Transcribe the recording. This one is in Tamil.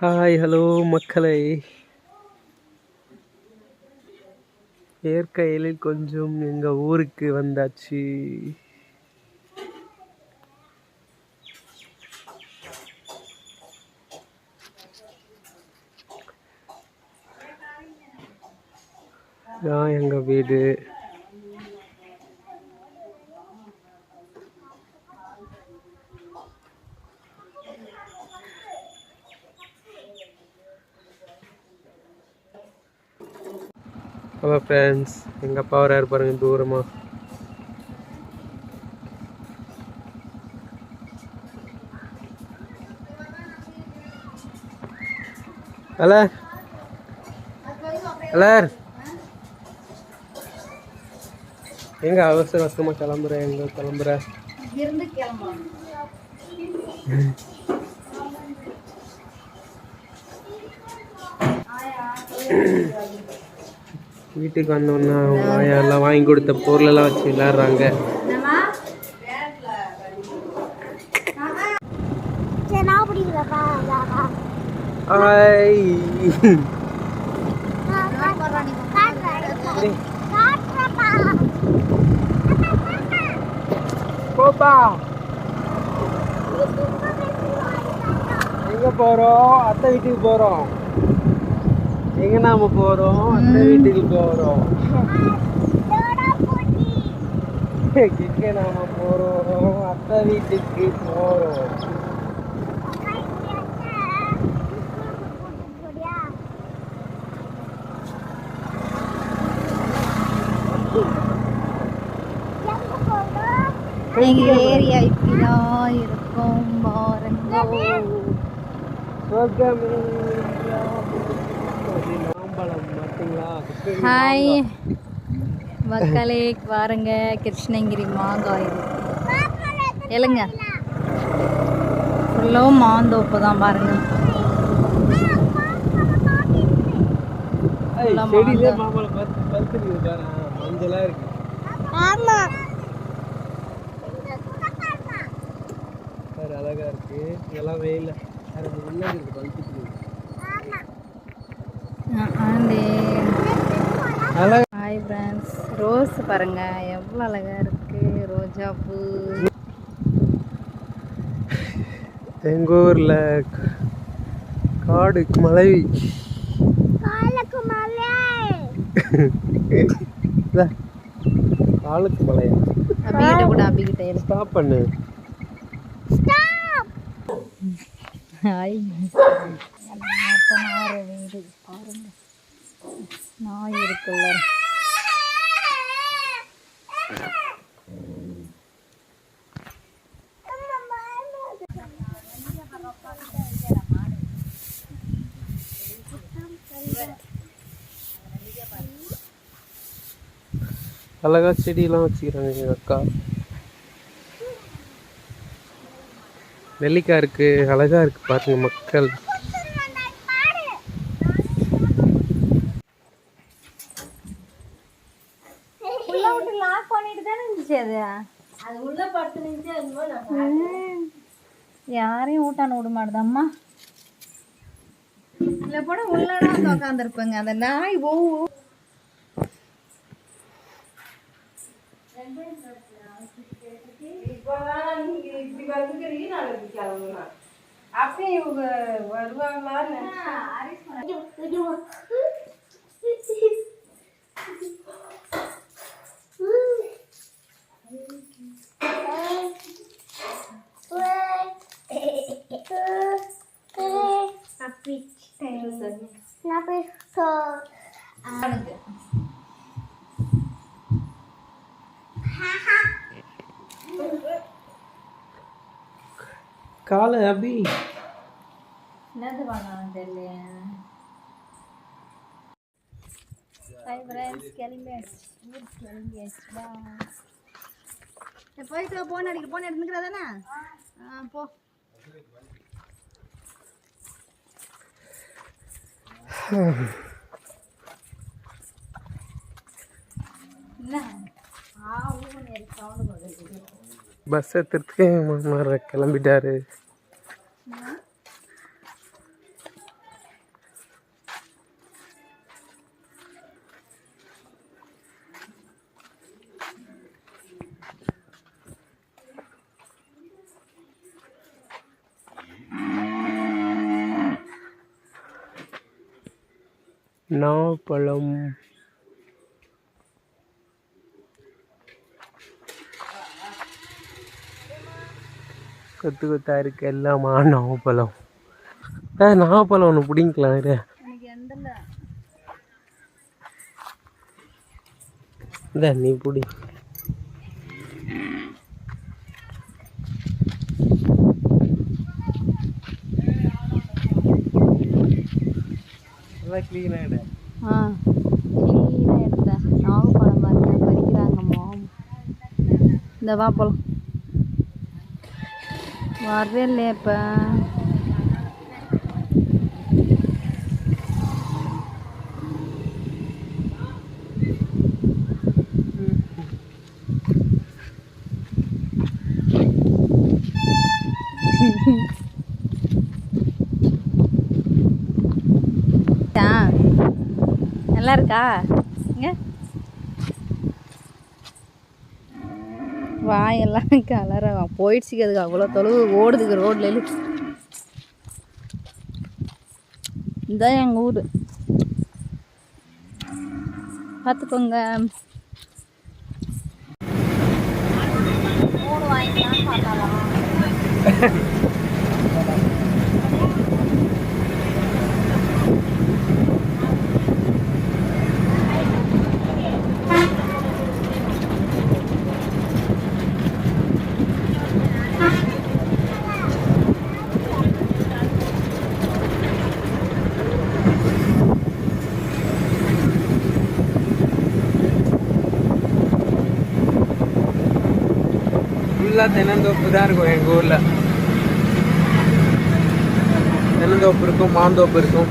ஹாய் ஹலோ மக்களை. இயற்கையில் கொஞ்சம் எங்கள் ஊருக்கு வந்தாச்சு. இதான் எங்கள் வீடு. ஹலோ ஃப்ரெண்ட்ஸ் எங்கள் அப்பா வராரு பாருங்க தூரமாக ஹலோ ஹலோ எங்க அவசர அவசரமா கிளம்புற எங்க கிளம்புற இருந்து கிளம்பலாம் வீட்டுக்கு வந்தோன்னா எல்லாம் வாங்கி கொடுத்த பொருளெல்லாம் வச்சு விளையாடுறாங்க போப்பா. எங்க போறோம்? அத்தை வீட்டுக்கு போறோம். எங்க நாம போறோம்? அத்தை வீட்டுக்கு போறோம். எங்க நாம போறோம்? அத்தை வீட்டுக்கு போறோம். எங்க ஏரியா இப்படிதான் இருக்கும் பாருங்க. ஹாய் மக்களே பாருங்க கிருஷ்ணகிரி மாங்காய். எழுங்க. ஃபுல்லாகவும் மாந்தோப்பு தான் பாருங்க. எல்லாம் அழகா இருக்கு. இதெல்லாம் வெயில அது முன்னாடி இருக்கு பழுத்துட்டு அழகா ஹாய் ஃப்ரெண்ட்ஸ் ரோஸ் பாருங்க எவ்வளோ அழகா இருக்கு. ரோஜா பூ. எங்க ஊர்ல காடு மலை காலுக்கு மலையா அபிகிட்ட கூட அபிகிட்ட எழு ஸ்டாப் பண்ணு. ஹாய் நாறு வீடு பாருங்க நாய் இருக்குல்ல அழகா செடியெல்லாம் வச்சுக்கிறாங்க எங்கள் அக்கா. நெல்லிக்காய் இருக்கு அழகா இருக்கு பாருங்க மக்கள். யாரையும் ஊட்டான விட மாட்டுதம்மா இல்லை போட உள்ளடா உட்காந்துருப்பேங்க அந்த நாய் ஓ அப்படியே இவங்க வருவாங்களான்னு காலை அபி. என்னது வாங்கலாம் தெரியல ஹாய் ஃப்ரெண்ட்ஸ் கிளம்பியாச்சு ஊருக்கு கிளம்பியாச்சு பா போயிட்டு போன் அடிக்க போன் எடுத்துக்கிறதானே ஆ போ என்ன ஆ ஊர் சவுண்டு போகுது பஸ் ஏற்றுறதுக்கு மாமனார் கிளம்பிட்டாரு. நாவப்பழம். கொத்து கொத்தா இருக்கு எல்லாமா நாவப்பழம். ஆ நாவப்பழம் ஒன்று பிடிங்கலாம் இரு. இந்த நீ பிடி. நல்லா க்ளீனாகிடு ஆ க்ளீனாக எடுத்தேன் பார்த்தேன். பாருங்க பறிக்கிறாங்கம்மா இந்த வா போலாம். வரவே இல்லையே இப்போ ஆ நல்லா இருக்கா இங்க. வாயெல்லாம் கலர போயிடுச்சுக்கு அதுக்கு. அவ்வளோ தொழுவு ஓடுதுக்கு ரோட்ல இதுதான் இதான் எங்கள் ஊர். பார்த்துக்கோங்க. மூணு வாங்கிக்கலாம் பார்த்தாலாம் ஃபுல்லாக தென்னந்தோப்பு தான் இருக்கும் எங்கள் ஊரில் தென்னந்தோப்பு இருக்கும் மாந்தோப்பு இருக்கும்